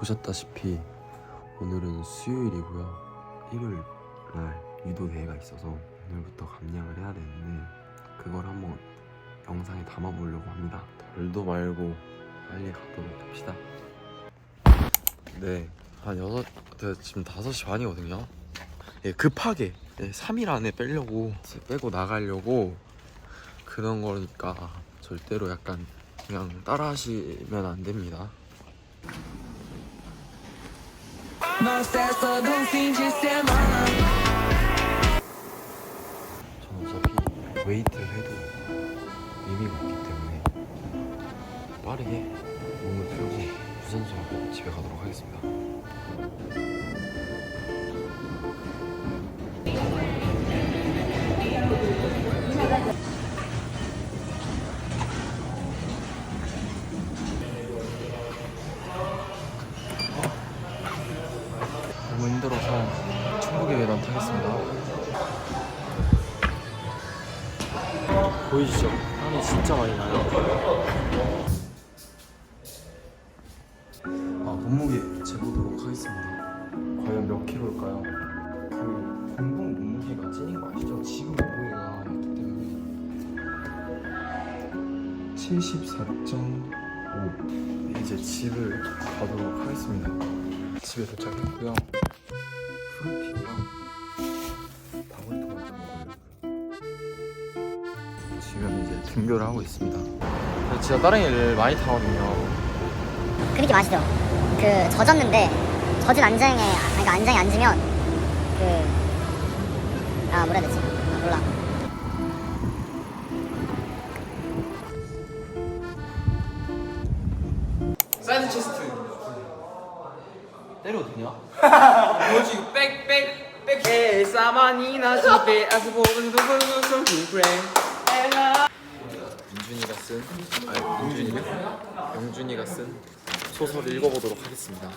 보셨다시피 오늘은 수요일이고요. 일요일 날 유도 대회가 있어서 오늘부터 감량을 해야 되는데 그걸 한번 영상에 담아보려고 합니다. 덜도 말고 빨리 가도록 합시다. 네, 한 여섯, 네, 지금 5시 반이거든요. 예, 급하게 예, 3일 안에 빼려고 빼고 나가려고 그런 거니까 절대로 약간 그냥 따라 하시면 안 됩니다. Nós festa do fim de semana. 저는 어차피 웨이트를 해도 의미가 없기 때문에 빠르게 몸을 풀고 유산소하고 집에 가도록 하겠습니다. 너무 힘들어서 천국의 계단 타겠습니다. 보이시죠? 땀이 진짜 많이 나요. 아, 몸무게 재보도록 하겠습니다. 과연 몇 킬로일까요? 그 공복 몸무게가 찐인 거 아시죠? 지금 몸무게가 있기 때문에 74.5 이제 집을 가도록 하겠습니다. 집에 도착했고요. 등교를 하고 있습니다. 진짜 다른 애를 많이 타거든요. 그 느낌 아시죠? 그 젖었는데 젖은 안장에 그러니까 안장에 앉으면 그아 뭐라 해야 되지? 아, 몰라. 사이드 체스트 때려도 되냐? 뭐지 백백백 에 사마니나 집에 아스 보는 두근두근 두그 레 민준이가 쓴 아니 민준이가 영준이가 쓴 소설을 읽어보도록 하겠습니다.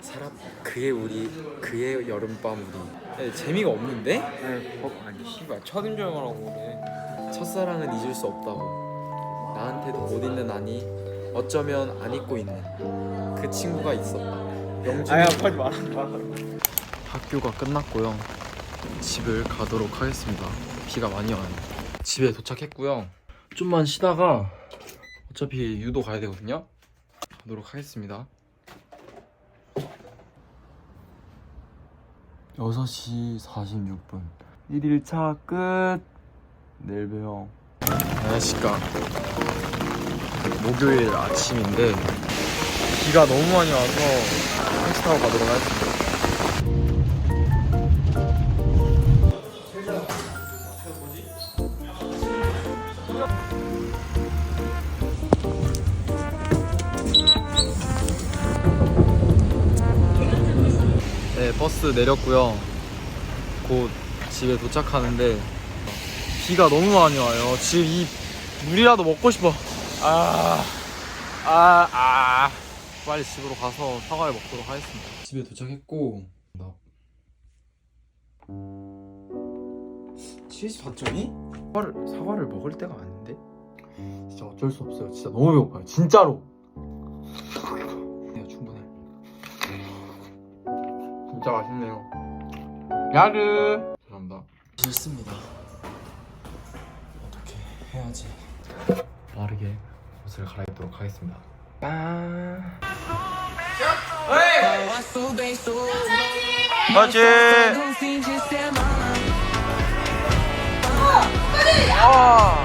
사람 그의 우리 그의 여름밤 우리 네, 재미가 없는데 아니 씨발 첫인 줄 알고 그래 첫사랑은 잊을 수 없다고 나한테도 못 잊는 아니 어쩌면 안 잊고 있는 그 친구가 있었다. 영준이 아야 하지 마라 학교가 끝났고요. 집을 가도록 하겠습니다. 비가 많이 와요. 집에 도착했고요. 좀만 쉬다가 어차피 유도 가야 되거든요. 가도록 하겠습니다. 6시 46분. 1일차 끝! 내일 봬요. 안녕하십니까. 목요일 아침인데 비가 너무 많이 와서 택시 타고 가도록 하겠습니다 버스 내렸고요. 곧 집에 도착하는데 비가 너무 많이 와요. 지금 이 물이라도 먹고 싶어. 아, 아, 아. 빨리 집으로 가서 사과를 먹도록 하겠습니다. 집에 도착했고 나 74.2? 사과를, 사과를 먹을 때가 아닌데? 진짜 어쩔 수 없어요. 진짜 너무 배고파요. 진짜로. 진짜 맛있네요. 야르. 죄송합니다. 싫습니다. 어떻게 해야지? 빠르게 옷을 갈아입도록 하겠습니다. de semana. 와.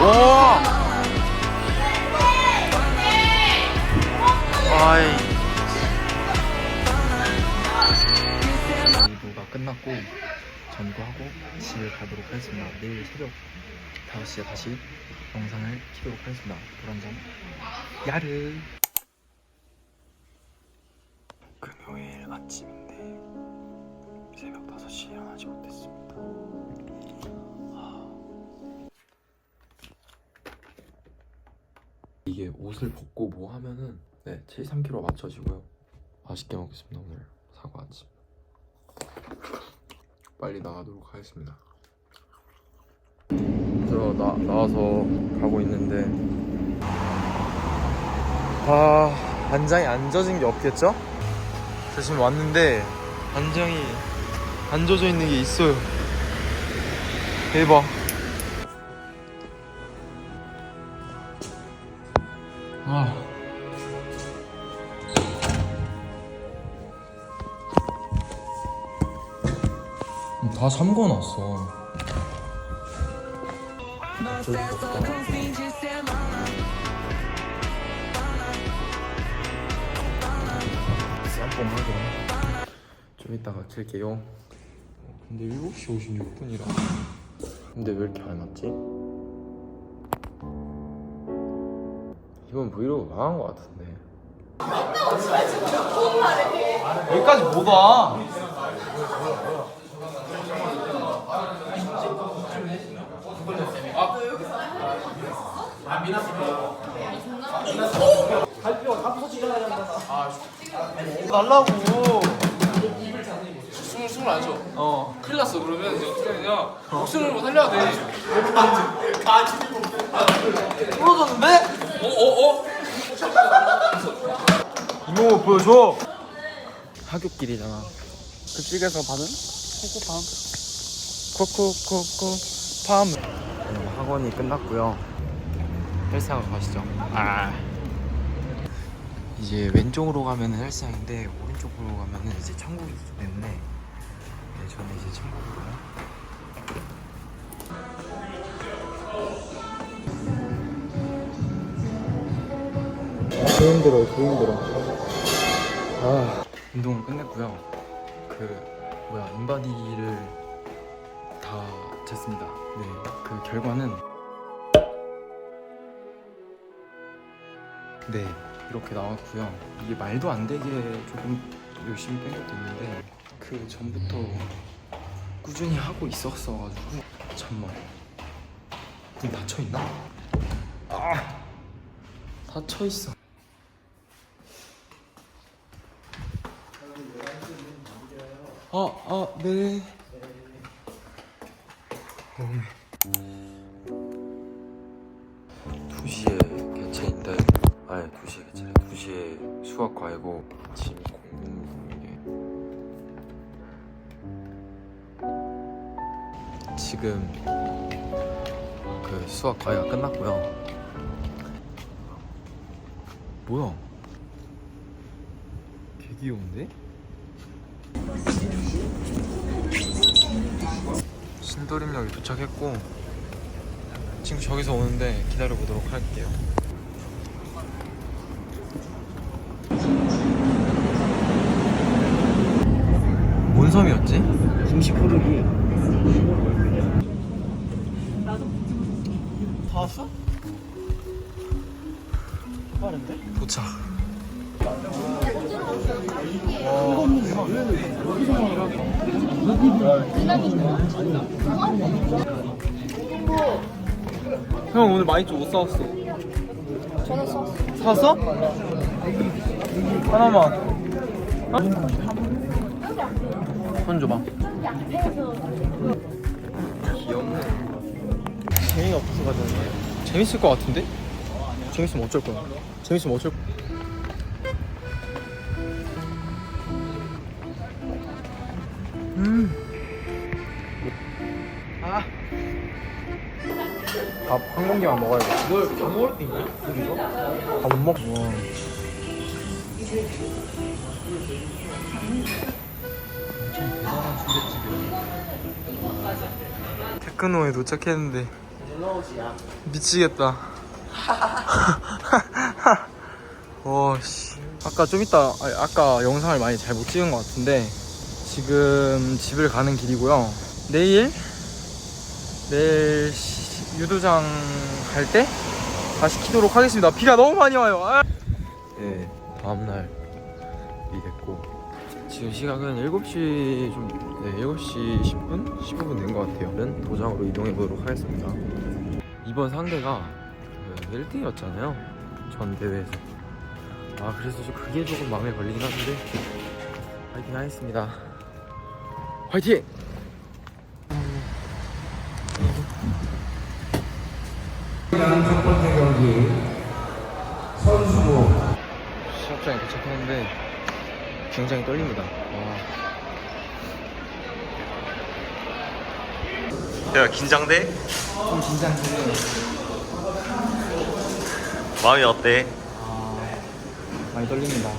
와. 아이. 일부가 끝났고 전도하고 집에 가도록 하겠습니다. 내일 새벽 5시에 다시 영상을 키도록 하겠습니다. 불안장 야르. 금요일 아침인데 새벽 5시에 일어나지 못했습니다. 아. 이게 옷을 벗고 뭐 하면은 네, 7, 3kg 맞춰지고요. 맛있게 먹겠습니다 오늘 사과 아침. 빨리 나가도록 하겠습니다. 저 나, 나와서 가고 있는데 아 안장이 안 젖은 게 없겠죠? 저 지금 왔는데 안장이 안 젖어 있는 게 있어요 대박 아 다 잠궈놨어. 쌈뽕 하죠 좀 이따가 킬게요. 근데 7시 56분이라. 근데 왜 이렇게 안 왔지? 이번 브이로그 망한 것 같은데. 여기까지 뭐가 날라고 숨을 숨을 안 쉬어. 어 큰일 났어. 그러면 이제 어떻게 하냐? 목숨을 못 살려야 돼. 부러졌는데? 어, 어, 어? 이모 보여줘 하굣길이잖아 급식에서 받은 코코팜 코코코코팜 오늘 학원이 끝났고요 헬스장으로 가시죠. 아. 이제 왼쪽으로 가면 헬스장인데 오른쪽으로 가면 이제 천국이기 때문에 네, 저는 이제 천국으로. 더 힘들어 아. 운동을 끝냈고요. 그 뭐야 인바디를 다 쟀습니다. 네그 결과는 네 이렇게 나왔고요 이게 말도 안 되게 조금 열심히 뺀 것도 있는데 그 전부터 꾸준히 하고 있었어가지고 잠만 문 닫혀있나? 아 닫혀있어 아, 아, 네. 몸에. 지금, 그 수학 과외가 끝났고요. 뭐야? 개 귀여운데? 신도림역에 도착했고 지금 저기서 오는데 기다려 보도록 할게요. 뭔 섬이었지? 김시푸르기. 다 왔어? 빠른데? 도착. 형 오늘 많이 좀못 사왔어. 저는 사왔어. 사왔어? 하나만. 어? 손 줘봐. 재미가 없어서 가졌네. 재밌을 것 같은데? 재밌으면 어쩔 거야. 재밌으면 어쩔 거야. 음. 아. 밥 한 공기만 먹어야겠다. 뭘다 먹을 수 있냐? 여기서? 다 못 먹. 와. 테크노에 도착했는데 미치겠다. 와 씨. 아까 좀 이따 아니, 아까 영상을 많이 잘 못 찍은 것 같은데 지금 집을 가는 길이고요. 내일 내일 시- 유도장 갈 때 다시 키도록 하겠습니다. 비가 너무 많이 와요. 아! 네, 다음 날이 됐고 지금 시각은 7시 좀 네, 7시 10분? 15분 된 것 같아요. 는 도장으로 이동해 보도록 하겠습니다. 이번 상대가 그 1등이었잖아요. 전 대회에서. 아 그래서 좀 그게 조금 마음에 걸리긴 하는데 파이팅 하겠습니다. 파이팅! 첫 번째 경기 선수부 연습장에 도착했는데 굉장히 떨립니다. 와. 야 긴장돼? 좀 긴장되네요. 마음이 어때? 아, 많이 떨립니다.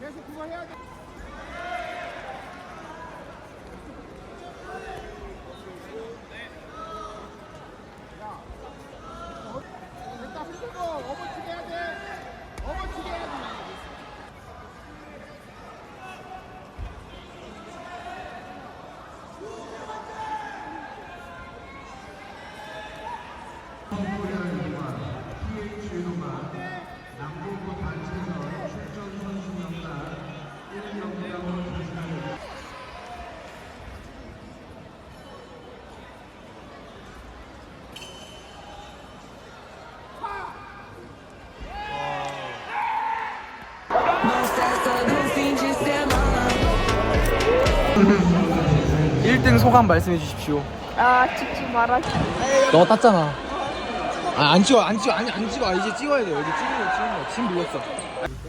Do fim de semana. 1등 소감 말씀해 주십시오. 아 찍지 마라. 너 땄잖아. 아, 안 찍어, 안 찍어, 아니, 안 찍어. 아, 이제 찍어야 돼요. 이제 거, 찍는 거. 지금 눌렀어.